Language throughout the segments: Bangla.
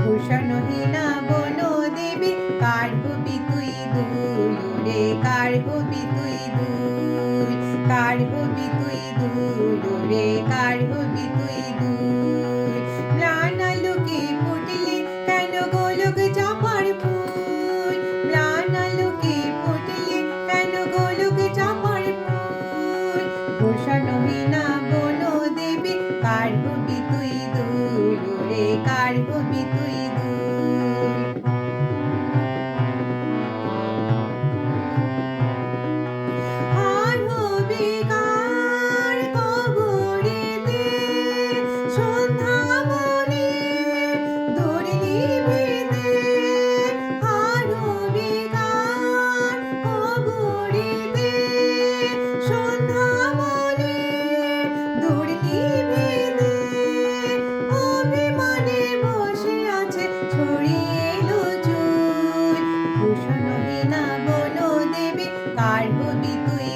ভূষণহীনা বন দেবী কার হবি তুই দুলুরে কার হবি তুই দুল কার হবি তুই দুলুরে কার তুই দুল প্রাণা লোকে ফুটলে কেন গোলক চাপার ফুল প্রাণা লোকে ফুটলে কেন গোলক চাপার ফুল ভূষণহীনা বন কার কবি তুই? কার হবি তুই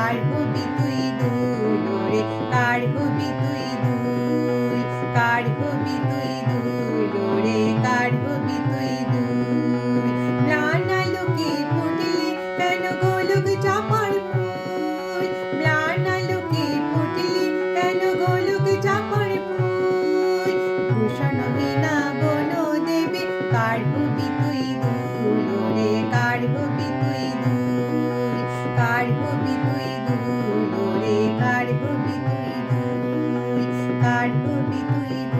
কার হবি তুই দুলরে কার হবি তুই দুল কার হবি তুই কার হবি তুই দুলরে কার হবি তুই দুই কার তুই তুই